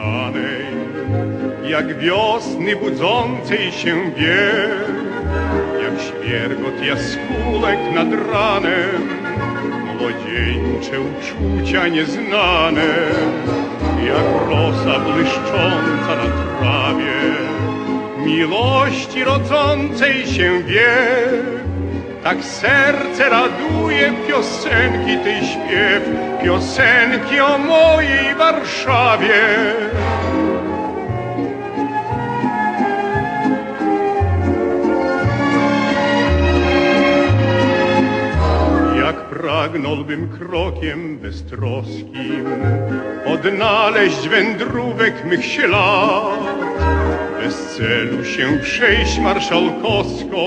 kochanej, jak wiosny budzącej się wie, jak świergot jaskółek nad ranem, młodzieńcze uczucia nieznane, jak rosa błyszcząca na trawie, miłości rodzącej się wie. Tak serce raduje piosenki tej śpiew, piosenki o mojej Warszawie. Pragnąłbym krokiem beztroskim odnaleźć wędrówek mych ślad, bez celu się przejść marszałkowską,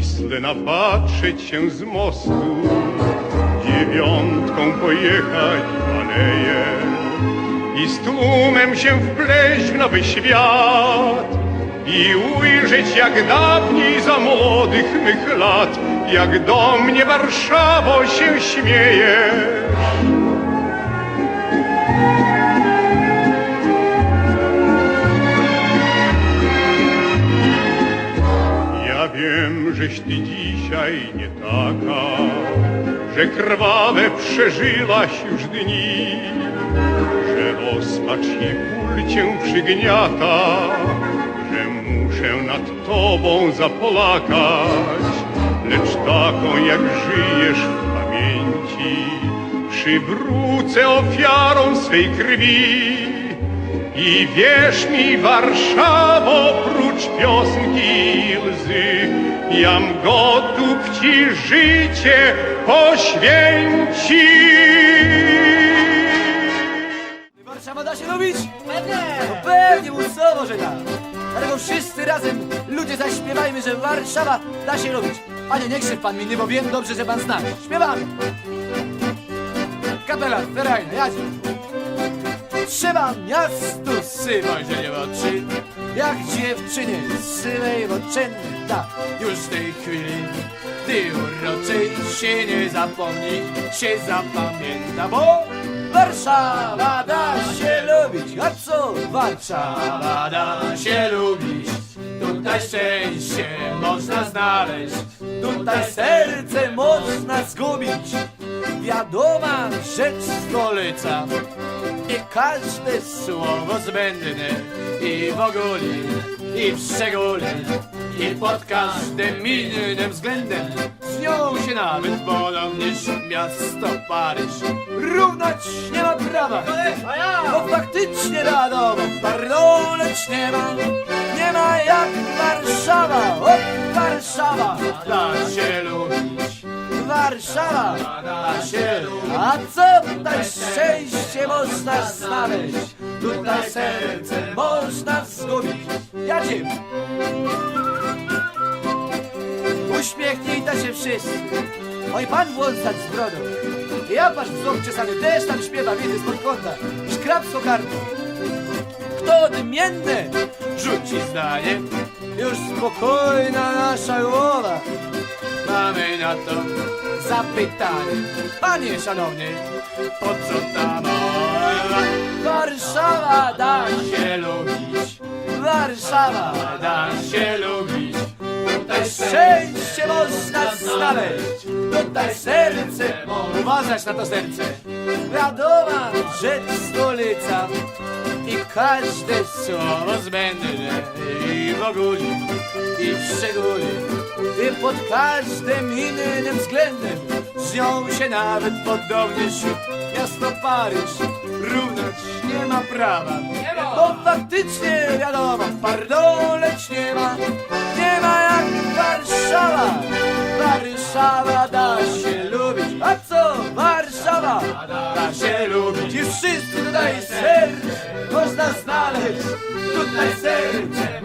na Wisłę napatrzeć się z mostu, dziewiątką pojechać w Maneję i z tłumem się wpleść w nowy świat i ujrzeć jak dawniej za młodych mych lat, jak do mnie Warszawo się śmiejesz. Wiem, żeś ty dzisiaj nie taka, że krwawe przeżyłaś już dni, że rozpacz i ból cię przygniata, że muszę nad tobą zapolakać, lecz taką jak żyjesz w pamięci, przywrócę ofiarą swej krwi. I wierz mi, Warszawo, prócz łzy, jam gotów ci życie poświęcić. Warszawa da się lubić? Pewnie! No pewnie, musowo, że da. Dlatego wszyscy razem, ludzie zaśpiewajmy, że Warszawa da się lubić. Panie, nie krzyw pan mi, bo wiem dobrze, że pan zna. Śpiewamy. Kapela, ferajna, jadzie. Trzeba miastu sywać, że nie oczy, jak dziewczynie sywej tak, już w tej chwili, gdy uroczej się nie zapomni, się zapamięta, bo Warszawa da się lubić, a co Warszawa da się lubić? Tutaj szczęście można znaleźć, tutaj serce można zgubić. Wiadoma rzecz stolica i każde słowo zbędne i w ogóle i w szczególe i pod każdym innym względem. Z nią się nawet podobnież miasto Paryż. Równać nie ma prawa bo faktycznie wiadomo pardon lecz nie ma. Nie ma jak Warszawa o Warszawa. Da się lubić. Warszawa. Da się lubić a co tutaj szczęście można znaleźć tutaj serce można zgubić Jadzie Uśmiechnijcie się wszyscy. Oj, pan włączać z brodą. Ja patrz wzrok czesany też tam śpiewa, widzę spod kąta. Szkrabsko kartą. Kto odmienne rzuci zdanie, już spokojna nasza głowa. Mamy na to zapytanie. Panie szanowny, po co ta mowa? Warszawa da się lubić. Warszawa da się lubić. Tutaj szczęście można znaleźć Tutaj serce Uważać na to serce Wiadoma rzecz stolica I każde słowo zbędne I w ogóle I w szczególe I pod każdym innym względem Z nią się nawet podobnież Miasto Paryż Równać nie ma prawa. Bo faktycznie wiadomo Pardon, lecz nie ma. Nie ma jak Warszawa Warszawa da się lubić. A co Warszawa? Da się lubić. I wszyscy tutaj serc Toutes les